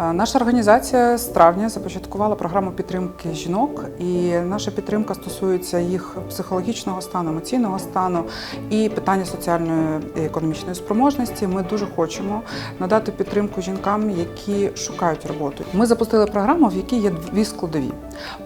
Е, Наша організація з травня започаткувала програму підтримки жінок, і наша підтримка стосується їх психологічного стану, емоційного стану і питання соціальної і економічної спроможності. Ми дуже хочемо надати підтримку жінкам, які шукають роботу. Ми запустили програму, в якій є дві складові.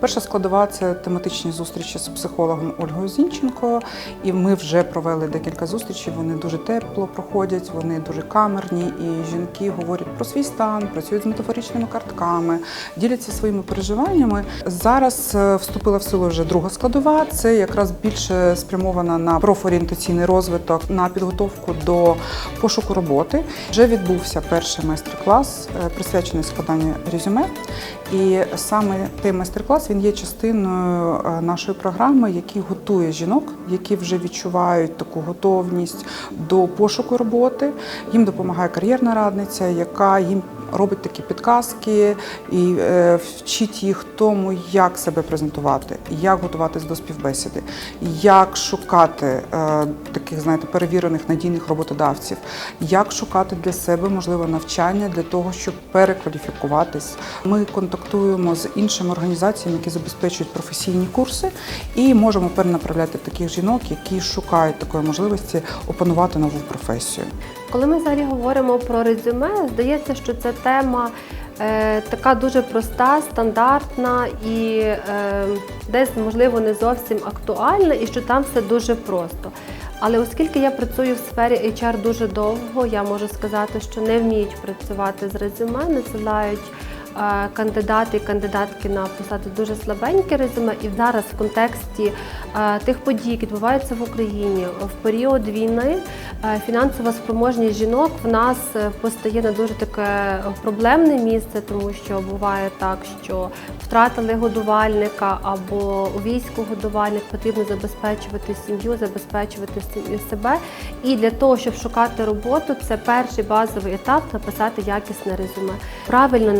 Перша складова це тематичні зустрічі з психологом Ольгою Зінченко. І ми вже провели декілька зустрічей. Вони дуже тепло проходять, вони дуже камерні. І жінки говорять про свій стан, працюють з метафоричними картками, діляться своїми переживаннями. Зараз е, вступила в силу вже друга складова. Це якраз більше спрямована на профорієнтаційний розвиток, на підготовку до пошуку роботи. Вже відбувся перший майстер-клас, е, присвячений складанню резюме. І саме той майстер-клас він є частиною е, нашої програми, який готує жінок, які вже відчувають таку готовність до пошуку роботи. Їм допомагає кар'єрна радниця, яка їм робить такі підказки і е, вчить їх тому, як себе презентувати, як готуватись до співбесіди, як шукати е, таких, знаєте, перевірених надійних роботодавців, як шукати для себе можливе навчання для того, щоб перекваліфікуватись. Ми контактуємо з іншими організаціями, які забезпечують професійні курси, і можемо перенаправляти таких жінок, які шукають такої можливості опанувати нову професію. Коли ми взагалі говоримо про резюме, здається, що це тема е, така дуже проста, стандартна і е, десь, можливо, не зовсім актуальна, і що там все дуже просто. Але оскільки я працюю в сфері HR дуже довго, я можу сказати, що не вміють працювати з резюме, надсилають кандидати і кандидатки на посади дуже слабеньке резюме. І зараз в контексті тих подій, які відбуваються в Україні в період війни, фінансова спроможність жінок в нас е, постає на дуже таке проблемне місце, тому що буває так, що втратили годувальника або у війську годувальник потрібно забезпечувати сім'ю, забезпечувати себе. І для того, щоб шукати роботу, це перший базовий етап написати якісне резюме. Правильно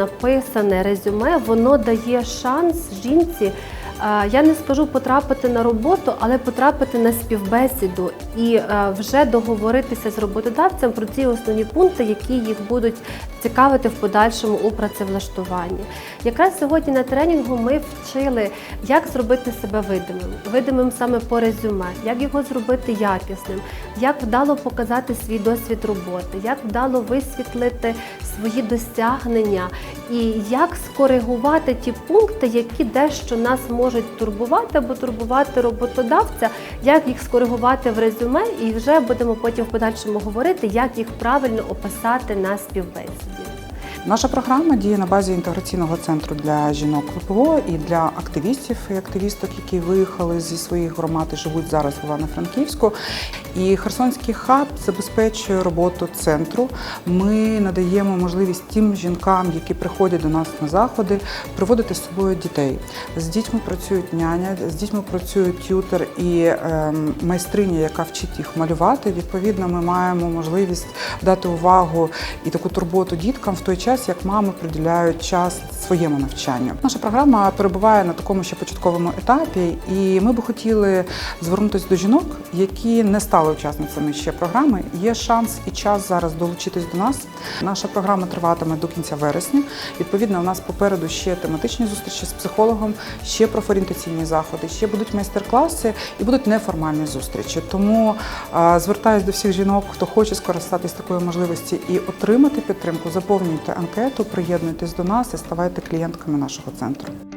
написане резюме, воно дає шанс жінці. е, Я не скажу потрапити на роботу, але потрапити на співбесіду і е, вже договоритися з роботодавцем про ці основні пункти, які їх будуть цікавити в подальшому у працевлаштуванні. Якраз сьогодні на тренінгу ми вчили, як зробити себе видимим, видимим саме по резюме, як його зробити якісним, як вдало показати свій досвід роботи, як вдало висвітлити свої досягнення і як скоригувати ті пункти, які дещо нас можуть турбувати або турбувати роботодавця, як їх скоригувати в резюме, і вже будемо потім в подальшому говорити, як їх правильно описати на співбесіді. Наша програма діє на базі інтеграційного центру для жінок ВПО і для активістів і активісток, які виїхали зі своїх громад і живуть зараз в Івано-Франківську. І Херсонський хаб забезпечує роботу центру. Ми надаємо можливість тим жінкам, які приходять до нас на заходи, приводити з собою дітей. З дітьми працюють няня, з дітьми працює тютер і ем, майстриня, яка вчить їх малювати. Відповідно, ми маємо можливість дати увагу і таку турботу діткам в той час, як мами приділяють час своєму навчанню. Наша програма перебуває на такому ще початковому етапі, і ми би хотіли звернутися до жінок, які не стали учасницями ще програми. Є шанс і час зараз долучитись до нас. Наша програма триватиме до кінця вересня. Відповідно, у нас попереду ще тематичні зустрічі з психологом, ще профорієнтаційні заходи, ще будуть майстер-класи і будуть неформальні зустрічі. Тому звертаюсь до всіх жінок, хто хоче скористатись такою можливості і отримати підтримку. Заповнюйте анкету, приєднуйтесь до нас і ставайте клієнтками нашого центру.